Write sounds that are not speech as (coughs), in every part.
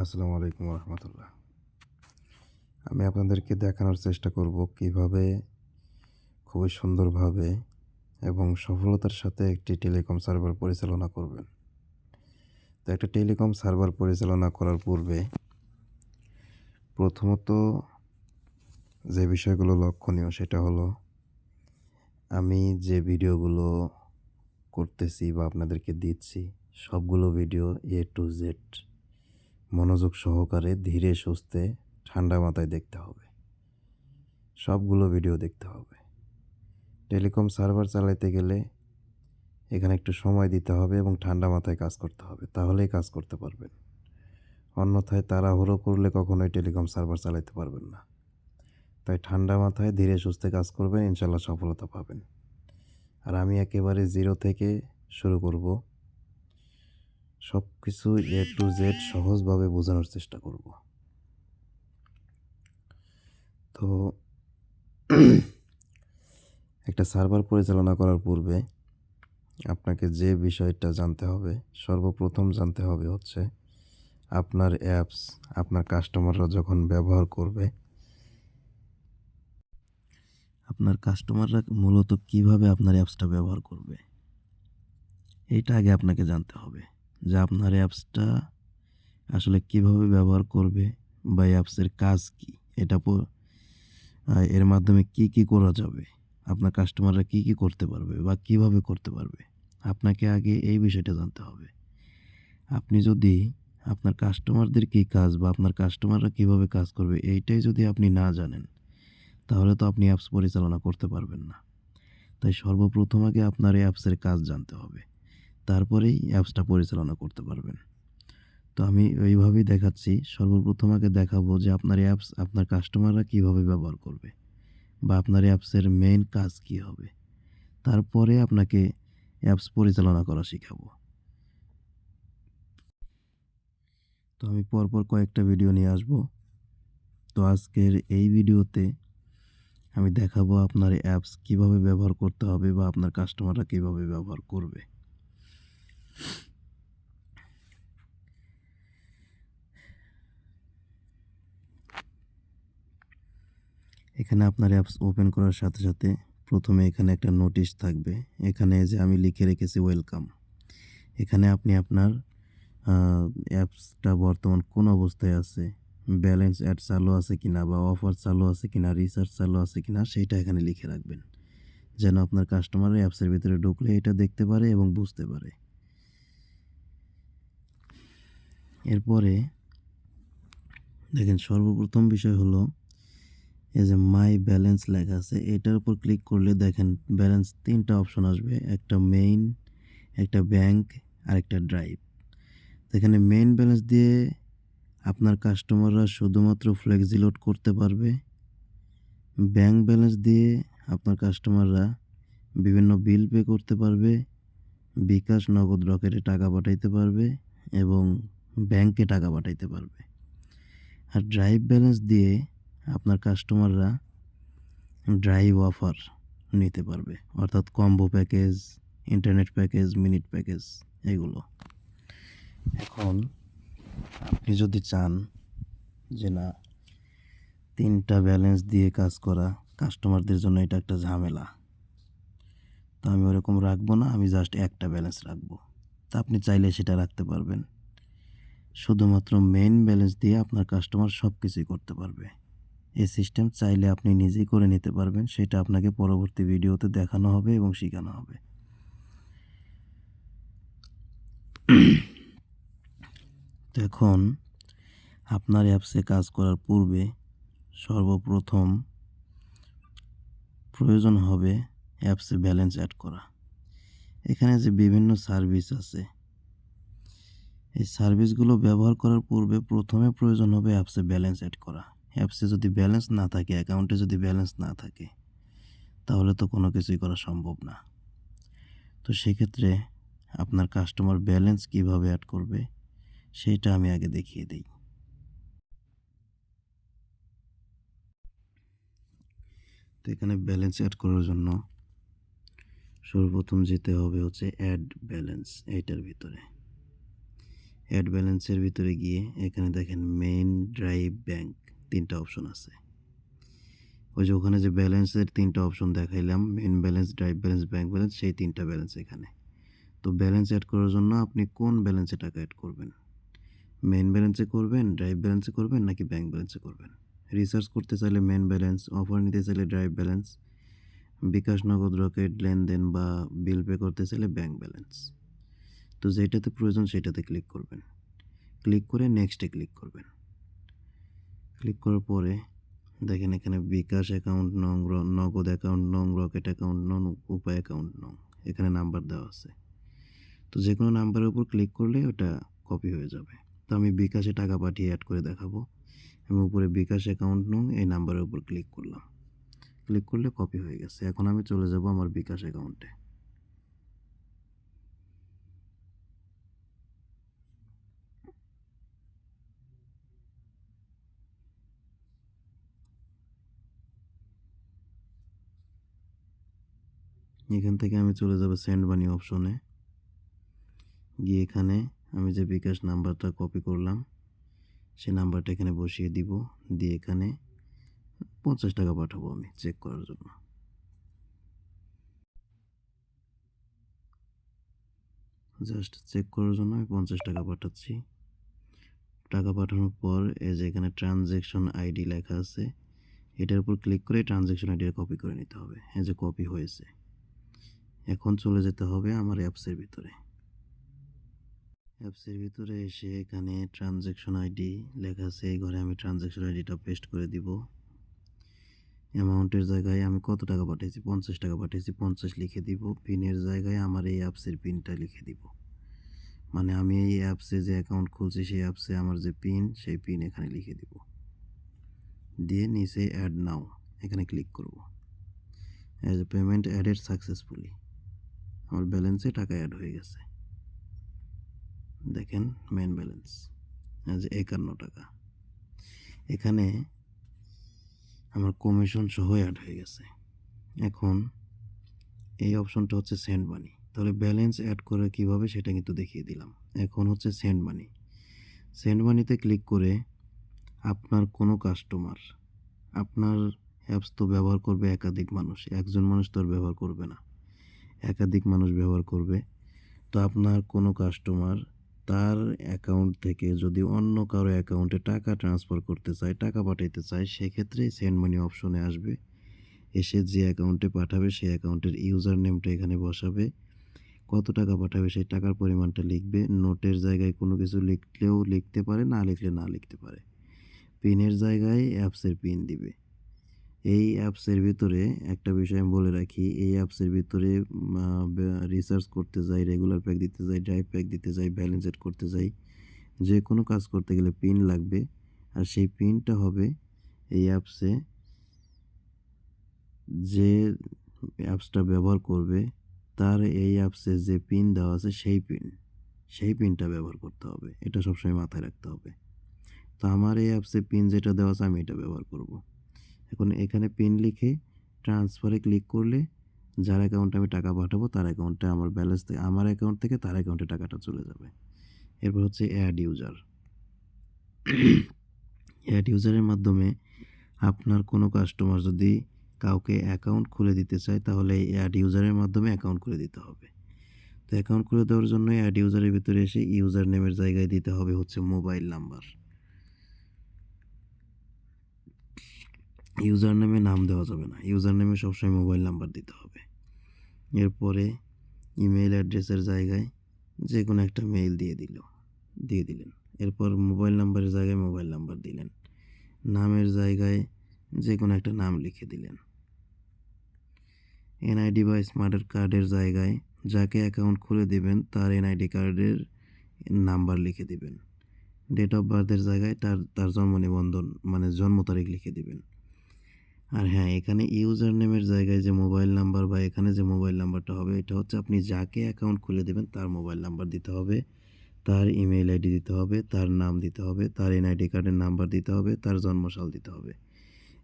আসসালামু আলাইকুম রহমতুল্লাহ আমি আপনাদেরকে দেখানোর চেষ্টা করব কীভাবে খুবই সুন্দরভাবে এবং সফলতার সাথে একটি টেলিকম সার্ভার পরিচালনা করবেন। তো একটা টেলিকম সার্ভার পরিচালনা করার পূর্বে প্রথমত যে বিষয়গুলো লক্ষণীয় সেটা হলো, আমি যে ভিডিওগুলো করতেছি বা আপনাদেরকে দিচ্ছি, সবগুলো ভিডিও এ টু জেড মনোযোগ সহকারে ধীরে সুস্থে ঠান্ডা মাথায় দেখতে হবে। সবগুলো ভিডিও দেখতে হবে। টেলিকম সার্ভার চালাইতে গেলে এখানে একটু সময় দিতে হবে এবং ঠান্ডা মাথায় কাজ করতে হবে, তাহলেই কাজ করতে পারবেন। অন্যথায় তাড়াহুড়ো করলে কখনোই টেলিকম সার্ভার চালাইতে পারবেন না। তাই ঠান্ডা মাথায় ধীরে সুস্থে কাজ করবেন ইনশাল্লাহ সফলতা পাবেন। আর আমি একেবারে জিরো থেকে শুরু করব। সব কিছু এ টু জেড সহজভাবে বোঝানোর চেষ্টা করব। তো একটা সার্ভার পরিচালনা করার পূর্বে আপনাকে যে বিষয়টা জানতে হবে, সর্বপ্রথম জানতে হবে হচ্ছে আপনার অ্যাপস আপনার কাস্টমাররা যখন ব্যবহার করবে, আপনার কাস্টমাররা মূলত কীভাবে আপনার অ্যাপসটা ব্যবহার করবে এটা আগে আপনাকে জানতে হবে। যে আপনার অ্যাপসটা আসলে কীভাবে ব্যবহার করবে বা অ্যাপসের কাজ কি? এটা এর মাধ্যমে কি কি করা যাবে? আপনার কাস্টমাররা কি কি করতে পারবে বা কীভাবে করতে পারবে? আপনাকে আগে এই বিষয়টা জানতে হবে। আপনি যদি আপনার কাস্টমারদের কী কাজ বা আপনার কাস্টমাররা কীভাবে কাজ করবে এইটাই যদি আপনি না জানেন, তাহলে তো আপনি অ্যাপস পরিচালনা করতে পারবেন না। তাই সর্বপ্রথম আগে আপনার এই অ্যাপসের কাজ জানতে হবে। তারপরেই অ্যাপসটা পরিচালনা করতে পারবেন। তো আমি ওইভাবেই দেখাচ্ছি। সর্বপ্রথম আগে দেখাবো যে আপনার অ্যাপস আপনার কাস্টমাররা কীভাবে ব্যবহার করবে বা আপনার অ্যাপসের মেইন কাজ কি হবে। তারপরে আপনাকে অ্যাপস পরিচালনা করা শেখাবো। তো আমি পরপর কয়েকটা ভিডিও নিয়ে আসব। তো আজকের এই ভিডিওতে আমি দেখাবো আপনার অ্যাপস কীভাবে ব্যবহার করতে হবে বা আপনার কাস্টমাররা কীভাবে ব্যবহার করবে। এখানে আপনার অ্যাপস ওপেন করার সাথে সাথে প্রথমে এখানে একটা নোটিশ থাকবে। এখানে যে আমি লিখে রেখেছি ওয়েলকাম এখানে আপনি আপনার অ্যাপসটা বর্তমান কোন অবস্থায় আছে? ব্যালেন্স অ্যাড চালু আছে কিনা বা অফার চালু আছে কিনা রিচার্জ চালু আছে কিনা সেইটা এখানে লিখে রাখবেন। যেন আপনার কাস্টমার অ্যাপসের ভিতরে ঢুকলে এটা দেখতে পারে এবং বুঝতে পারে। এরপরে দেখেন সর্বপ্রথম বিষয় হলো এই যে মাই ব্যালেন্স লেখা আছে, এটার উপর ক্লিক করলে দেখেন ব্যালেন্স তিনটা অপশন আসবে, একটা মেইন একটা ব্যাংক আর একটা ড্রাইভ এখানে মেইন ব্যালেন্স দিয়ে আপনার কাস্টমাররা শুধুমাত্র ফ্লেক্সি লোড করতে পারবে। ব্যাংক ব্যালেন্স দিয়ে আপনার কাস্টমাররা বিভিন্ন বিল পে করতে পারবে, বিকাশ, নগদ, রকেটে টাকা পাঠাইতে পারবে এবং ব্যাংকে টাকা পাঠাইতে পারবে। আর ড্রাইভ ব্যালেন্স দিয়ে আপনার কাস্টমাররা ড্রাইভ অফার নিতে পারবে। অর্থাৎ combo package internet package minute package এগুলো। এখন আপনি যদি চান যে না, তিনটা ব্যালেন্স দিয়ে কাজ করা কাস্টমারদের জন্য এটা একটা ঝামেলা, তো আমি ওরকম রাখব না, আমি জাস্ট একটা ব্যালেন্স রাখব। তা আপনি চাইলে সেটা রাখতে পারবেন। শুধুমাত্র মেইন ব্যালেন্স দিয়ে আপনার কাস্টমার সব কিছুই করতে পারবে। এই সিস্টেম চাইলে আপনি নিজেই করে নিতে পারবেন, সেটা আপনাকে পরবর্তী ভিডিওতে দেখানো হবে এবং শেখানো হবে। এখন আপনার অ্যাপসে কাজ করার পূর্বে সর্বপ্রথম প্রয়োজন হবে অ্যাপসে ব্যালেন্স অ্যাড করা। এখানে যে বিভিন্ন সার্ভিস আছে এই সার্ভিসগুলো ব্যবহার করার পূর্বে প্রথমে প্রয়োজন হবে অ্যাপসে ব্যালেন্স অ্যাড করা। অ্যাপসে যদি ব্যালেন্স না থাকে, অ্যাকাউন্টে যদি ব্যালেন্স না থাকে, তাহলে তো কোনো কিছুই করা সম্ভব না। তো সেক্ষেত্রে আপনার কাস্টমার ব্যালেন্স কীভাবে অ্যাড করবে সেইটা আমি আগে দেখিয়ে দিই। তো এখানে ব্যালেন্স অ্যাড করার জন্য সর্বপ্রথম যেতে হবে হচ্ছে অ্যাড ব্যালেন্স, এইটার ভিতরে। অ্যাড ব্যালেন্সের ভিতরে গিয়ে এখানে দেখেন মেইন ড্রাইভ ব্যাংক তিনটা অপশন আছে। ওই যে ওখানে যে ব্যালেন্সের তিনটা অপশন দেখাইলাম main balance drive balance bank balance সেই তিনটা ব্যালেন্স এখানে। তো ব্যালেন্স অ্যাড করার জন্য আপনি কোন ব্যালেন্সে টাকা অ্যাড করবেন? মেইন ব্যালেন্সে করবেন ড্রাইভ ব্যালেন্সে করবেন, নাকি ব্যাংক ব্যালেন্সে করবেন? রিসার্চ করতে চাইলে মেন ব্যালেন্স অফার নিতে চাইলে ড্রাইভ ব্যালেন্স বিকাশ নগদ রকেট লেনদেন বা বিল পে করতে চাইলে ব্যাংক ব্যালেন্স তো যেটাতে প্রয়োজন সেটাতে ক্লিক করবেন। ক্লিক করে নেক্সটে ক্লিক করবেন। ক্লিক করার পরে দেখেন এখানে বিকাশ অ্যাকাউন্ট নং নগদ অ্যাকাউন্ট নং রকেট অ্যাকাউন্ট নং উপায় অ্যাকাউন্ট নং এখানে নাম্বার দেওয়া আছে। তো যে কোনো নাম্বারের উপর ক্লিক করলে ওটা কপি হয়ে যাবে। তো আমি বিকাশে টাকা পাঠিয়ে অ্যাড করে দেখাবো। আমি উপরে বিকাশ অ্যাকাউন্ট নং এই নাম্বারের উপর ক্লিক করলাম। ক্লিক করলে কপি হয়ে গেছে। এখন আমি চলে যাব আমার বিকাশ অ্যাকাউন্টে এখান থেকে আমি চলে যাব সেন্ড মানি অপশনে গিয়ে এখানে আমি যে বিকাশ নাম্বারটা কপি করলাম, সে নাম্বারটা এখানে বসিয়ে দিব। দিয়ে এখানে পঞ্চাশ টাকা পাঠাবো আমি চেক করার জন্য। জাস্ট চেক করার জন্য আমি পঞ্চাশ টাকা পাঠাচ্ছি। টাকা পাঠানোর পর এই যে এখানে ট্রানজ্যাকশন আইডি লেখা আছে, এটার উপর ক্লিক করে ট্রানজ্যাকশন আইডিটা কপি করে নিতে হবে। এই যে কপি হয়েছে। এখন চলে যেতে হবে আমার অ্যাপসের ভিতরে। অ্যাপসের ভিতরে এসে এখানে ট্রানজ্যাকশন আইডি লেখা আছে, এই ঘরে আমি ট্রানজ্যাকশন আইডিটা পেস্ট করে দিব। অ্যামাউন্টের জায়গায় আমি কত টাকা পাঠিয়েছি? পঞ্চাশ টাকা পাঠিয়েছি, পঞ্চাশ লিখে দিব। পিনের জায়গায় আমার এই অ্যাপসের পিনটা লিখে দিব। মানে আমি এই অ্যাপসে যে অ্যাকাউন্ট খুলছি, সেই অ্যাপসে আমার যে পিন সেই পিন এখানে লিখে দিব। দিয়ে নিচে অ্যাড নাও এখানে ক্লিক করব। অ্যাজ পেমেন্ট অ্যাডেড সাকসেসফুলি আমার ব্যালেন্সে টাকা অ্যাড হয়ে গেছে। দেখেন মেন ব্যালেন্স অ্যাজ একান্ন টাকা। এখানে আমার কমিশন সহ অ্যাড হয়ে গেছে। এখন এই অপশনটা হচ্ছে সেন্ড মানি তাহলে ব্যালেন্স অ্যাড করে কীভাবে সেটা কিন্তু দেখিয়ে দিলাম। এখন হচ্ছে সেন্ড মানি সেন্ড মানিতে ক্লিক করে আপনার কোনো কাস্টমার আপনার অ্যাপস তো ব্যবহার করবে একাধিক মানুষ, একজন মানুষ তো আর ব্যবহার করবে না। একাধিক মানুষ ব্যবহার করবে। তো আপনার কোনো কাস্টমার তার অ্যাকাউন্ট থেকে যদি অন্য কারও অ্যাকাউন্টে টাকা ট্রান্সফার করতে চায়, টাকা পাঠাইতে চায়, সেক্ষেত্রে সেন্ড মানি অপশনে আসবে। এসে যে অ্যাকাউন্টে পাঠাবে, সেই অ্যাকাউন্টের ইউজার নেমটা এখানে বসাবে। কত টাকা পাঠাবে, সেই টাকার পরিমাণটা লিখবে। নোটের জায়গায় কোনো কিছু লিখলেও লিখতে পারে, না লিখলে না লিখতে পারে। পিনের জায়গায় অ্যাপসের পিন দিবে। এই অ্যাপসের ভিতরে একটা বিষয় আমি বলে রাখি, এই অ্যাপসের ভিতরে রিসার্চ করতে যাই রেগুলার প্যাক দিতে যাই ড্রাইভ প্যাক দিতে যাই ব্যালেন্স এড করতে যাই, যে কোনো কাজ করতে গেলে পিন লাগবে। আর সেই পিনটা হবে এই অ্যাপসে যে অ্যাপসটা ব্যবহার করবে, তার এই অ্যাপসে যে পিন দেওয়া আছে, সেই পিন সেই পিনটা ব্যবহার করতে হবে। এটা সবসময় মাথায় রাখতে হবে। তো আমার এই অ্যাপসে পিন যেটা দেওয়া আছে, আমি এটা ব্যবহার করব। এখন এখানে পিন লিখে ট্রান্সফারে ক্লিক করলে যার অ্যাকাউন্টে আমি টাকা পাঠাবো, তার অ্যাকাউন্টে আমার ব্যালেন্স থেকে, আমার অ্যাকাউন্ট থেকে তার অ্যাকাউন্টে টাকাটা চলে যাবে। এরপর হচ্ছে অ্যাড ইউজার অ্যাড ইউজারের মাধ্যমে আপনার কোনো কাস্টমার যদি কাউকে অ্যাকাউন্ট খুলে দিতে চায়, তাহলে এই অ্যাড ইউজারের মাধ্যমে অ্যাকাউন্ট খুলে দিতে হবে। তো অ্যাকাউন্ট খুলে দেওয়ার জন্য অ্যাড ইউজারের ভিতরে এসে ইউজার নেমের জায়গায় দিতে হবে হচ্ছে মোবাইল নাম্বার ইউজার নেমে নাম দেওয়া যাবে না। ইউজার নেমে সবসময় মোবাইল নাম্বার দিতে হবে। এরপরে ইমেল অ্যাড্রেসের জায়গায় যে কোনো একটা মেইল দিয়ে দিল, দিয়ে দিলেন। এরপর মোবাইল নাম্বারের জায়গায় মোবাইল নাম্বার দিলেন। নামের জায়গায় যে কোনো একটা নাম লিখে দিলেন। এনআইডি বা স্মার্ট কার্ডের জায়গায় যাকে অ্যাকাউন্ট খুলে দিবেন, তার এনআইডি কার্ডের নাম্বার লিখে দিবেন। ডেট অফ বার্থের জায়গায় তার তার জন্ম নিবন্ধন মানে জন্ম তারিখ লিখে দিবেন। আর হ্যাঁ এখানে ইউজার নেমের জায়গায় যে মোবাইল নাম্বার বা এখানে যে মোবাইল নাম্বারটা হবে, এটা হচ্ছে আপনি যাকে অ্যাকাউন্ট খুলে দেবেন, তার মোবাইল নাম্বার দিতে হবে, তার ইমেল আইডি দিতে হবে, তার নাম দিতে হবে, তার এনআইডি কার্ডের নাম্বার দিতে হবে, তার জন্মসাল দিতে হবে।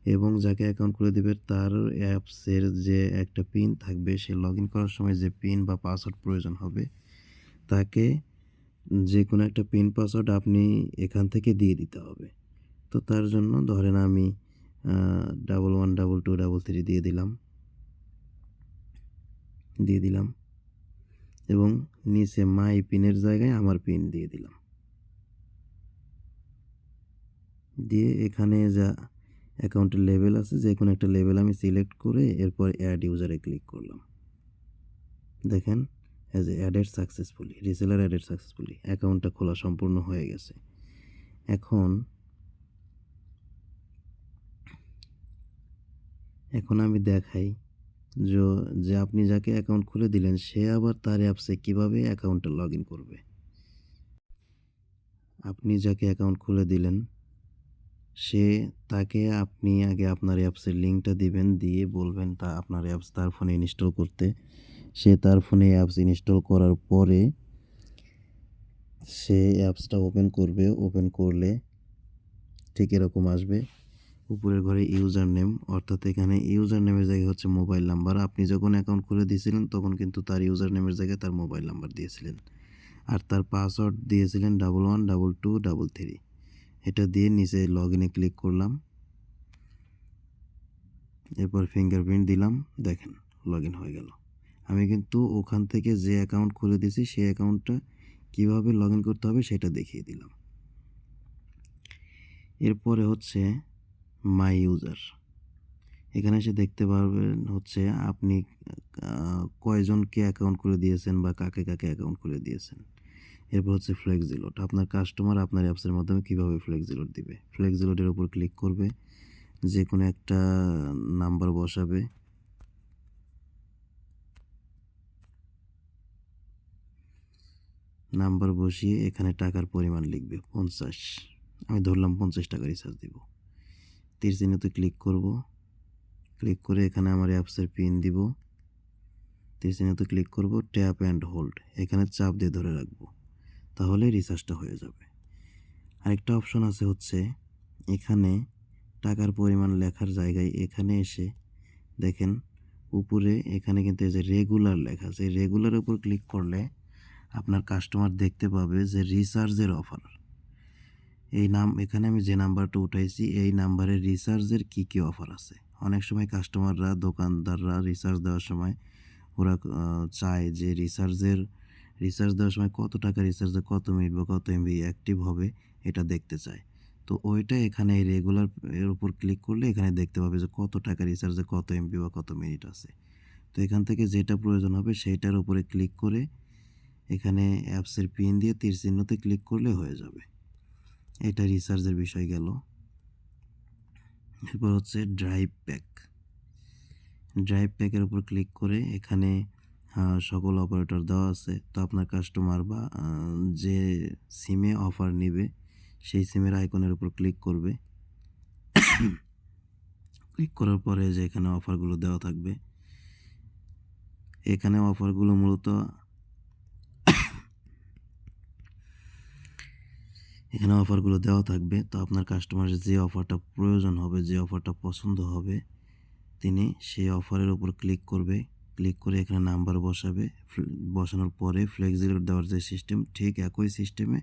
এবং যাকে অ্যাকাউন্ট খুলে দেবে, তার অ্যাপসের যে একটা পিন থাকবে, সে লগ ইন করার সময় যে পিন বা পাসওয়ার্ড প্রয়োজন হবে, তাকে যে কোনো একটা পিন পাসওয়ার্ড আপনি এখান থেকে দিয়ে দিতে হবে। তো তার জন্য ধরেন আমি double one double two double three দিয়ে দিলাম। দিয়ে দিলাম। এবং নিচে মাই পিনের জায়গায় আমার পিন দিয়ে দিলাম। দিয়ে এখানে যা অ্যাকাউন্টের লেভেল আছে, যে কোনো একটা লেভেল আমি সিলেক্ট করে এরপর অ্যাড ইউজারে ক্লিক করলাম। দেখেন as a added successfully reseller added successfully অ্যাকাউন্টটা খোলা সম্পূর্ণ হয়ে গেছে। এখন এখন আমি দেখাই। যে যে আপনি যাকে অ্যাকাউন্ট খুলে দিলেন, সে আবার তার অ্যাপসে কীভাবে অ্যাকাউন্টটা লগ ইন করবে? আপনি যাকে অ্যাকাউন্ট খুলে দিলেন, সে তাকে আপনি আগে আপনার অ্যাপসের লিঙ্কটা দিবেন, দিয়ে বলবেন তা আপনার অ্যাপস তার ফোনে ইনস্টল করতে। সে তার ফোনে অ্যাপস ইনস্টল করার পরে সে অ্যাপসটা ওপেন করবে। ওপেন করলে ঠিক এরকম আসবে। উপরের ঘরে ইউজার নেম অর্থাৎ এখানে ইউজার নেমের জায়গায় হচ্ছে মোবাইল নাম্বার। আপনি যখন অ্যাকাউন্ট খুলে দিয়েছিলেন, তখন কিন্তু তার ইউজার নেমের জায়গায় তার মোবাইল নাম্বার দিয়েছিলেন। আর তার পাসওয়ার্ড দিয়েছিলেন double one double two double three এটা দিয়ে নিচে লগ ইনে ক্লিক করলাম। এরপর ফিঙ্গারপ্রিন্ট দিলাম। দেখেন লগ ইন হয়ে গেল। আমি কিন্তু ওখান থেকে যে অ্যাকাউন্ট খুলে দিয়েছি, সেই অ্যাকাউন্টটা কীভাবে লগ ইন করতে হবে সেটা দেখিয়ে দিলাম। এরপরে হচ্ছে মাই ইউজার। এখানে এসে দেখতে পারবেন হচ্ছে আপনি কয়জনকে অ্যাকাউন্ট খুলে দিয়েছেন বা কাকে কাকে অ্যাকাউন্ট খুলে দিয়েছেন। এরপর হচ্ছে ফ্লেক্সিলোড আপনার কাস্টমার আপনার অ্যাপসের মাধ্যমে কীভাবে ফ্লেক্সিলোড দিবে? ফ্লেক্সিলোডের উপর ক্লিক করবে যে কোনো একটা নাম্বার বসাবে। নাম্বার বসিয়ে এখানে টাকার পরিমাণ লিখবে, পঞ্চাশ। আমি ধরলাম পঞ্চাশ টাকা রিচার্জ দিব। তীর চিহ্নতে ক্লিক করব। ক্লিক করে এখানে আমার অ্যাপসের পিন দিব। তীর চিহ্নতে ক্লিক করব ট্যাপ অ্যান্ড হোল্ড এখানে চাপ দিয়ে ধরে রাখব। তাহলে রিচার্জটা হয়ে যাবে। আরেকটা অপশন আছে হচ্ছে, এখানে টাকার পরিমাণ লেখার জায়গায় এখানে এসে দেখেন, উপরে এখানে কিন্তু এই যে রেগুলার লেখা আছে রেগুলারের উপর ক্লিক করলে আপনার কাস্টমার দেখতে পাবে যে রিচার্জের অফার এই নাম, এখানে আমি যে নাম্বারটা উঠাইছি, এই নাম্বারে রিচার্জের কী কী অফার আছে? অনেক সময় কাস্টমাররা দোকানদাররা রিচার্জ দেওয়ার সময় ওরা চায় যে রিচার্জের রিচার্জ দেওয়ার সময় কত টাকা রিচার্জে কত মিনিট বা কত এমবি অ্যাক্টিভ হবে এটা দেখতে চায়। তো ওইটা এখানে রেগুলার এর উপর ক্লিক করলে এখানে দেখতে পাবে যে কত টাকা রিচার্জে কত এমবি বা কত মিনিট আছে। তো এখান থেকে যেটা প্রয়োজন হবে সেইটার উপরে ক্লিক করে এখানে অ্যাপসের পিন দিয়ে তীর চিহ্নতে ক্লিক করলে হয়ে যাবে। এটা রিচার্জের বিষয় গেল। এরপর হচ্ছে ড্রাইভ প্যাক ড্রাইভ প্যাকের উপর ক্লিক করে এখানে সকল অপারেটর দেওয়া আছে। তো আপনার কাস্টমার বা যে সিমে অফার নেবে, সেই সিমের আইকনের উপর ক্লিক করবে। ক্লিক করার পরে যে এখানে অফারগুলো দেওয়া থাকবে। এখানে অফারগুলো মূলত এখানে অফারগুলো দেওয়া থাকবে। তো আপনার কাস্টমারের যে অফারটা প্রয়োজন হবে, যে অফারটা পছন্দ হবে, তিনি সেই অফারের উপর ক্লিক করবে। ক্লিক করে এখানে নাম্বার বসাবে। বসানোর পরে ফ্লেক্সিলোড দেওয়ার যে সিস্টেম, ঠিক একই সিস্টেমে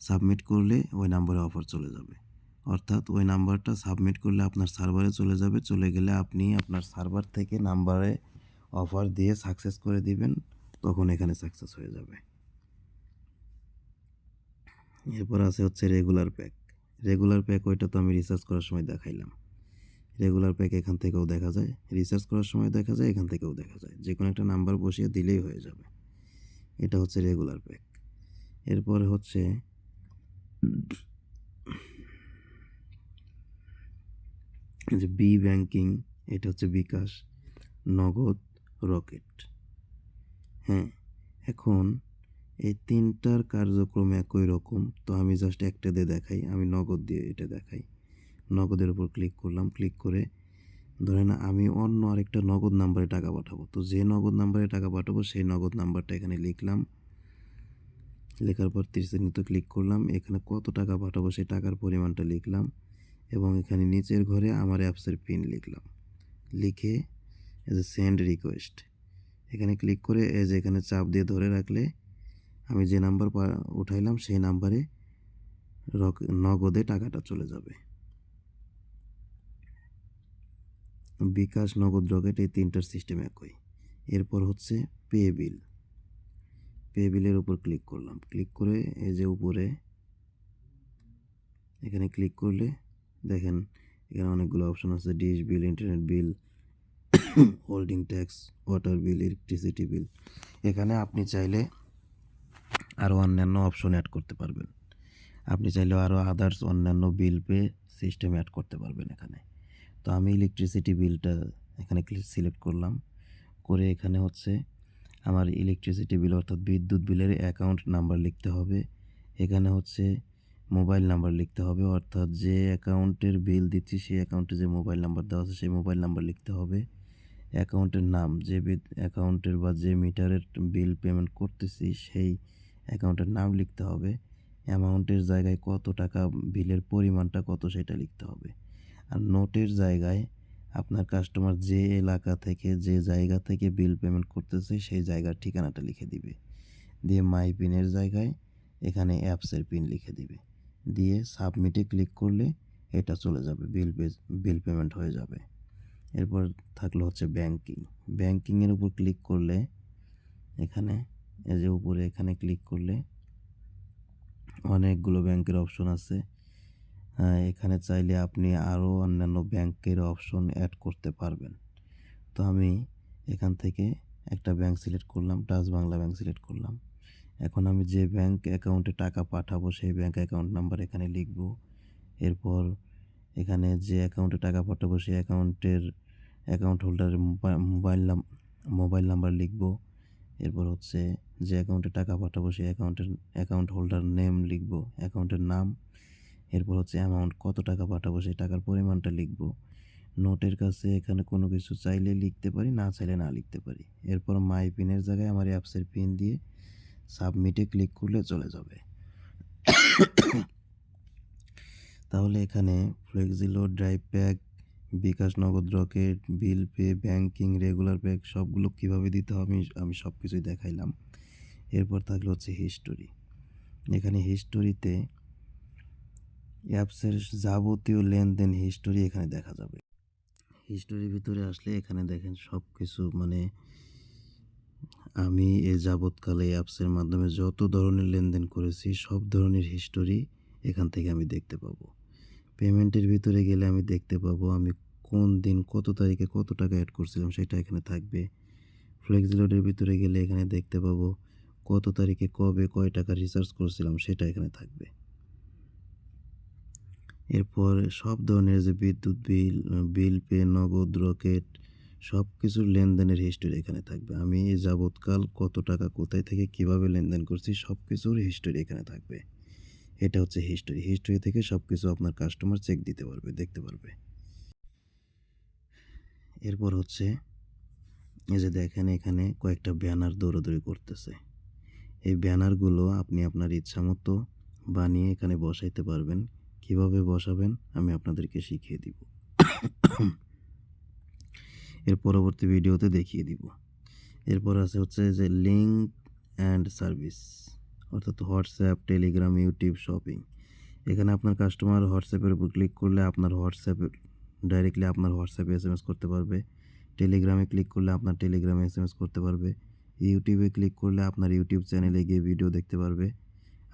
সাবমিট করলে ওই নাম্বারে অফার চলে যাবে। অর্থাৎ ওই নাম্বারটা সাবমিট করলে আপনার সার্ভারে চলে যাবে। চলে গেলে আপনি আপনার সার্ভার থেকে নাম্বারে অফার দিয়ে সাকসেস করে দিবেন, তখন এখানে সাকসেস হয়ে যাবে। এরপর আছে হচ্ছে রেগুলার প্যাক রেগুলার প্যাক ওইটা তো আমি রিসার্চ করার সময় দেখাইলাম। রেগুলার প্যাক এখান থেকেও দেখা যায়। রিসার্চ করার সময় দেখা যায়, এখান থেকেও দেখা যায়। যে কোনো একটা নাম্বার বসিয়ে দিলেই হয়ে যাবে। এটা হচ্ছে রেগুলার প্যাক এরপরে হচ্ছে যে বি ব্যাংকিং এটা হচ্ছে বিকাশ, নগদ, রকেট। হ্যাঁ এখন এই তিনটার কার্যক্রম একই রকম। তো আমি জাস্ট একটা দিয়ে দেখাই, আমি নগদ দিয়ে এটা দেখাই। নগদের উপর ক্লিক করলাম ক্লিক করে ধরেন আমি অন্য আরেকটা নগদ নাম্বারে টাকা পাঠাবো। তো যে নগদ নাম্বারে টাকা পাঠাবো, সেই নগদ নাম্বারটা এখানে লিখলাম। লেখার পর তীরচিহ্নিত ক্লিক করলাম, এখানে কত টাকা পাঠাবো সেই টাকার পরিমাণটা লিখলাম এবং এখানে নিচের ঘরে আমার অ্যাপসের পিন লিখলাম। লিখে এজ এ সেন্ড রিকোয়েস্ট এখানে ক্লিক করে এজ এখানে চাপ দিয়ে ধরে রাখলে আমি যে নাম্বার উঠাইলাম, সেই নাম্বারে নগদে টাকাটা চলে যাবে। বিকাশ নগদ রকেট এই তিনটার সিস্টেম একই। এরপর হচ্ছে পে বিল পে বিলের উপর ক্লিক করলাম। ক্লিক করে এই যে উপরে এখানে ক্লিক করলে দেখেন এখানে অনেকগুলো অপশন আছে। Dish bill internet bill holding tax water bill electricity bill এখানে আপনি চাইলে আরও অন্যান্য অপশন অ্যাড করতে পারবেন। আপনি চাইলে আরও আদার্স অন্যান্য বিল পে সিস্টেম অ্যাড করতে পারবেন এখানে। তো আমি ইলেকট্রিসিটি বিলটা এখানে সিলেক্ট করলাম। করে এখানে হচ্ছে আমার ইলেকট্রিসিটি বিল অর্থাৎ বিদ্যুৎ বিলের অ্যাকাউন্ট নাম্বার লিখতে হবে। এখানে হচ্ছে মোবাইল নাম্বার লিখতে হবে। অর্থাৎ যে অ্যাকাউন্টের বিল দিচ্ছি, সেই অ্যাকাউন্টে যে মোবাইল নাম্বার দেওয়া আছে, সেই মোবাইল নাম্বার লিখতে হবে। অ্যাকাউন্টের নাম, যে অ্যাকাউন্টের বা যে মিটারের বিল পেমেন্ট করতেছি, সেই অ্যাকাউন্টের নাম লিখতে হবে। অ্যামাউন্টের জায়গায় কত টাকা, বিলের পরিমাণটা কত সেটা লিখতে হবে। আর নোটের জায়গায় আপনার কাস্টমার যে এলাকা থেকে, যে জায়গা থেকে বিল পেমেন্ট করতেছে, সেই জায়গার ঠিকানাটা লিখে দিবে। দিয়ে মাই পিনের জায়গায় এখানে অ্যাপসের পিন লিখে দিবে। দিয়ে সাবমিটে ক্লিক করলে এটা চলে যাবে, বিল বিল পেমেন্ট হয়ে যাবে। এরপর থাকল হচ্ছে ব্যাংকিং। ব্যাংকিংয়ের উপর ক্লিক করলে এখানে এই যে উপরে এখানে ক্লিক করলে অনেকগুলো ব্যাংকের অপশন আছে। হ্যাঁ, এখানে চাইলে আপনি আরও অন্যান্য ব্যাংকের অপশন অ্যাড করতে পারবেন। তো আমি এখান থেকে একটা ব্যাংক সিলেক্ট করলাম টাচ বাংলা ব্যাংক সিলেক্ট করলাম। এখন আমি যে ব্যাংক অ্যাকাউন্টে টাকা পাঠাবো সেই ব্যাংক অ্যাকাউন্ট নাম্বার এখানে লিখব। এরপর এখানে যে অ্যাকাউন্টে টাকা পাঠাবো সেই অ্যাকাউন্টের অ্যাকাউন্ট হোল্ডারের মোবাইল মোবাইল নাম্বার লিখব। এরপর হচ্ছে যে অ্যাকাউন্টে টাকা পাঠাবো, সেই অ্যাকাউন্টের অ্যাকাউন্ট হোল্ডার নেম লিখব অ্যাকাউন্টের নাম। এরপর হচ্ছে অ্যামাউন্ট কত টাকা পাঠাবো, সেই টাকার পরিমাণটা লিখব। নোটের কাছে এখানে কোনো কিছু চাইলে লিখতে পারি, না চাইলে না লিখতে পারি। এরপর মাই পিনের জায়গায় আমার অ্যাপসের পিন দিয়ে সাবমিটে ক্লিক করলে চলে যাবে। (coughs) তাহলে এখানে ফ্লেক্সিলো drive pack bKash Nagad Rocket, bill pay, banking, regular pack সবগুলো কীভাবে দিতে হবে আমি সব কিছুই দেখাইলাম। এরপর থাকল হচ্ছে হিস্টোরি এখানে হিস্টোরিতে অ্যাপসের যাবতীয় লেনদেন হিস্টোরি এখানে দেখা যাবে। হিস্টোরির ভিতরে আসলে এখানে দেখেন সব কিছু মানে আমি এ যাবৎকালে অ্যাপসের মাধ্যমে যত ধরনের লেনদেন করেছি সব ধরনের হিস্টোরি এখান থেকে আমি দেখতে পাবো। পেমেন্টের ভিতরে গেলে আমি দেখতে পাবো আমি কোন দিন কত তারিখে কত টাকা অ্যাড করছিলাম, সেটা এখানে থাকবে। ফ্লেক্সিলোডের ভিতরে গেলে এখানে দেখতে পাবো কত তারিখে কবে কয় টাকা রিচার্জ করছিলাম, সেটা এখানে থাকবে। এরপর সব ধরনের যে বিদ্যুৎ বিল বিল পে, নগদ রকেট সব কিছুর লেনদেনের হিস্টোরি এখানে থাকবে। আমি যাবৎকাল কত টাকা কোথায় থেকে কীভাবে লেনদেন করছি সব কিছুর হিস্টোরি এখানে থাকবে। এটা হচ্ছে হিস্টোরি হিস্টোরি থেকে সব কিছু আপনার কাস্টমার চেক দিতে পারবে, দেখতে পারবে। এরপর হচ্ছে, এই যে দেখেন এখানে কয়েকটা ব্যানার দৌড়াদৌড়ি করতেছে। এই ব্যানারগুলো আপনি আপনার ইচ্ছা মতো বানিয়ে এখানে বসাইতে পারবেন। কীভাবে বসাবেন, আমি আপনাদেরকে শিখিয়ে দিব। এর পরবর্তী ভিডিওতে দেখিয়ে দিব। এরপর আছে হচ্ছে যে লিঙ্ক অ্যান্ড সার্ভিস অর্থাৎ হোয়াটসঅ্যাপ, টেলিগ্রাম, ইউটিউব, শপিং। এখানে আপনার কাস্টমার হোয়াটসঅ্যাপের উপর ক্লিক করলে আপনার হোয়াটসঅ্যাপে, ডাইরেক্টলি আপনার হোয়াটসঅ্যাপে এস এম এস করতে পারবে। টেলিগ্রামে ক্লিক করলে আপনার টেলিগ্রামে এস এম এস করতে পারবে। ইউটিউবে ক্লিক করলে আপনার ইউটিউব চ্যানেলে গিয়ে ভিডিও দেখতে পারবে।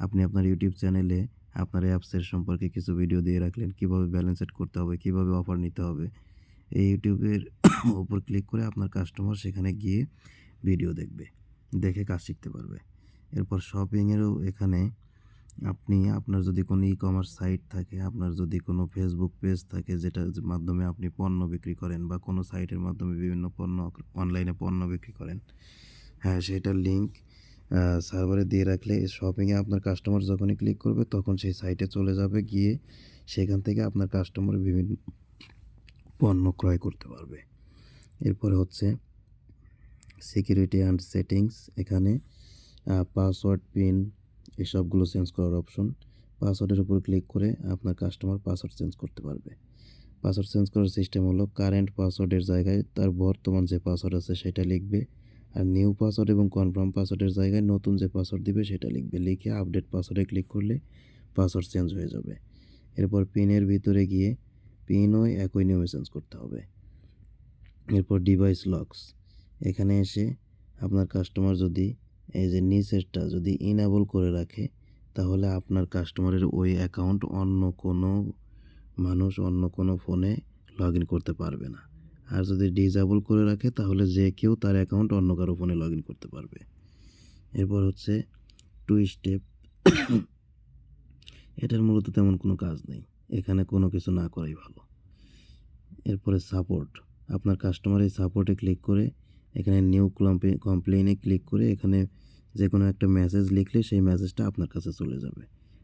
আপনি আপনার ইউটিউব চ্যানেলে আপনার অ্যাপসের সম্পর্কে কিছু ভিডিও দিয়ে রাখলেন, কীভাবে ব্যালেন্স সেট করতে হবে, কীভাবে অফার নিতে হবে। এই ইউটিউবের উপর ক্লিক করে আপনার কাস্টমার সেখানে গিয়ে ভিডিও দেখবে, দেখে কাজ শিখতে পারবে। এরপর শপিংয়েরও এখানে আপনি, আপনার যদি কোনো ই কমার্স সাইট থাকে, আপনার যদি কোনো ফেসবুক পেজ থাকে, যেটার মাধ্যমে আপনি পণ্য বিক্রি করেন বা কোনো সাইটের মাধ্যমে বিভিন্ন পণ্য অনলাইনে পণ্য বিক্রি করেন হ্যাঁ সেটার লিঙ্ক সার্ভারে দিয়ে রাখলে শপিংয়ে আপনার কাস্টমার যখনই ক্লিক করবে, তখন সেই সাইটে চলে যাবে, গিয়ে সেখান থেকে আপনার কাস্টমার বিভিন্ন পণ্য ক্রয় করতে পারবে। এরপরে হচ্ছে সিকিউরিটি অ্যান্ড সেটিংস এখানে পাসওয়ার্ড পিন এসবগুলো চেঞ্জ করার অপশন পাসওয়ার্ডের উপর ক্লিক করে আপনার কাস্টমার পাসওয়ার্ড চেঞ্জ করতে পারবে। পাসওয়ার্ড চেঞ্জ করার সিস্টেম হলো কারেন্ট পাসওয়ার্ডের জায়গায় তার বর্তমান যে পাসওয়ার্ড আছে সেটা লিখবে। আর নিউ পাসওয়ার্ড এবং কনফার্ম পাসওয়ার্ডের জায়গায় নতুন যে পাসওয়ার্ড দিবে সেটা লিখবে। লিখে আপডেট পাসওয়ার্ডে ক্লিক করলে পাসওয়ার্ড চেঞ্জ হয়ে যাবে। এরপর পিনের ভিতরে গিয়ে পিনও একই নিয়মে চেঞ্জ করতে হবে। এরপর ডিভাইস লকস এখানে এসে আপনার কাস্টমার যদি এই যে নিচেরটা যদি ইনেবল করে রাখে, তাহলে আপনার কাস্টমারের ওই অ্যাকাউন্ট অন্য কোনো মানুষ অন্য কোনো ফোনে লগ ইন করতে পারবে না। আর যদি ডিসেবল করে রাখে, তাহলে যে কেউ তার অ্যাকাউন্ট অন্য কারও ফোনে লগ ইন করতে পারবে। এরপর হচ্ছে টু স্টেপ (coughs) এটার মূলত তেমন কোনো কাজ নেই। এখানে কোনো কিছু না করাই ভালো। এরপরে সাপোর্ট আপনার কাস্টমার এই সাপোর্টে ক্লিক করে এখানে নিউ কমপ্লেনে ক্লিক করে এখানে যে কোনো একটা মেসেজ লিখলে সেই মেসেজটা আপনার কাছে চলে যাবে।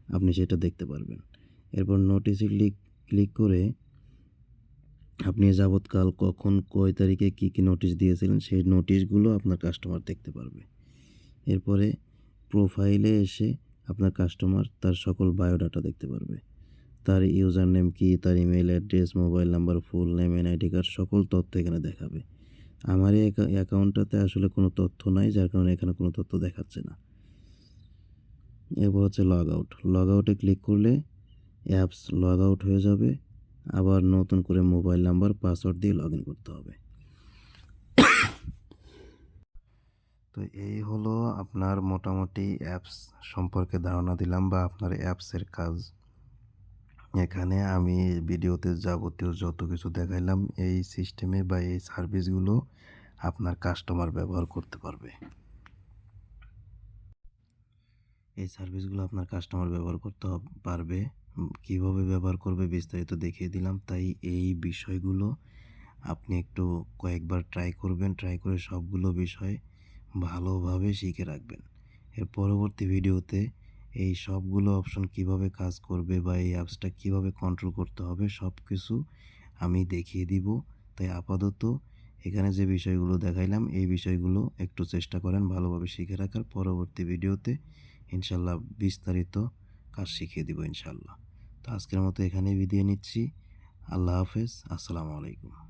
আপনি সেটা দেখতে পারবেন। এরপর নোটিশে ক্লিক ক্লিক করে আপনি যাবৎকাল কখন, কয় তারিখে কী কী নোটিশ দিয়েছিলেন, সেই নোটিশগুলো আপনার কাস্টমার দেখতে পারবে। এরপরে প্রোফাইলে এসে আপনার কাস্টমার তার সকল বায়োডাটা দেখতে পারবে। তার ইউজার নেম কী, তার email address mobile number full name NID card সকল তথ্য এখানে দেখাবে। আমার এই অ্যাকাউন্টটাতে আসলে কোনো তথ্য নাই, যার কারণে এখানে কোনো তথ্য দেখাচ্ছে না। এরপর হচ্ছে লগ আউট লগ আউটে ক্লিক করলে অ্যাপস লগ আউট হয়ে যাবে। আবার নতুন করে মোবাইল নাম্বার পাসওয়ার্ড দিয়ে লগ ইন করতে হবে। তো এই হলো আপনার মোটামুটি অ্যাপস সম্পর্কে ধারণা দিলাম বা আপনার অ্যাপসের কাজ। এখানে আমি ভিডিওতে যাবতীয় যত কিছু দেখাইলাম, এই সিস্টেমে বা এই সার্ভিসগুলো আপনার কাস্টমার ব্যবহার করতে পারবে। এই সার্ভিসগুলো আপনার কাস্টমার ব্যবহার করতে পারবে। কীভাবে ব্যবহার করবে বিস্তারিত দেখিয়ে দিলাম। তাই এই বিষয়গুলো আপনি একটু কয়েকবার ট্রাই করবেন। ট্রাই করে সবগুলো বিষয় ভালোভাবে শিখে রাখবেন। এর পরবর্তী ভিডিওতে এই সবগুলো অপশন কীভাবে কাজ করবে বা এই অ্যাপসটা কীভাবে কন্ট্রোল করতে হবে সব কিছু আমি দেখিয়ে দিব। তাই আপাতত এখানে যে বিষয়গুলো দেখাইলাম, এই বিষয়গুলো একটু চেষ্টা করেন ভালোভাবে শিখে রাখার। পরবর্তী ভিডিওতে ইনশাল্লাহ বিস্তারিত কাজ শিখিয়ে দিব ইনশাল্লাহ। তো আজকের মতো এখানেই বিদায় নিচ্ছি। আল্লাহ হাফেজ। আসসালামু আলাইকুম।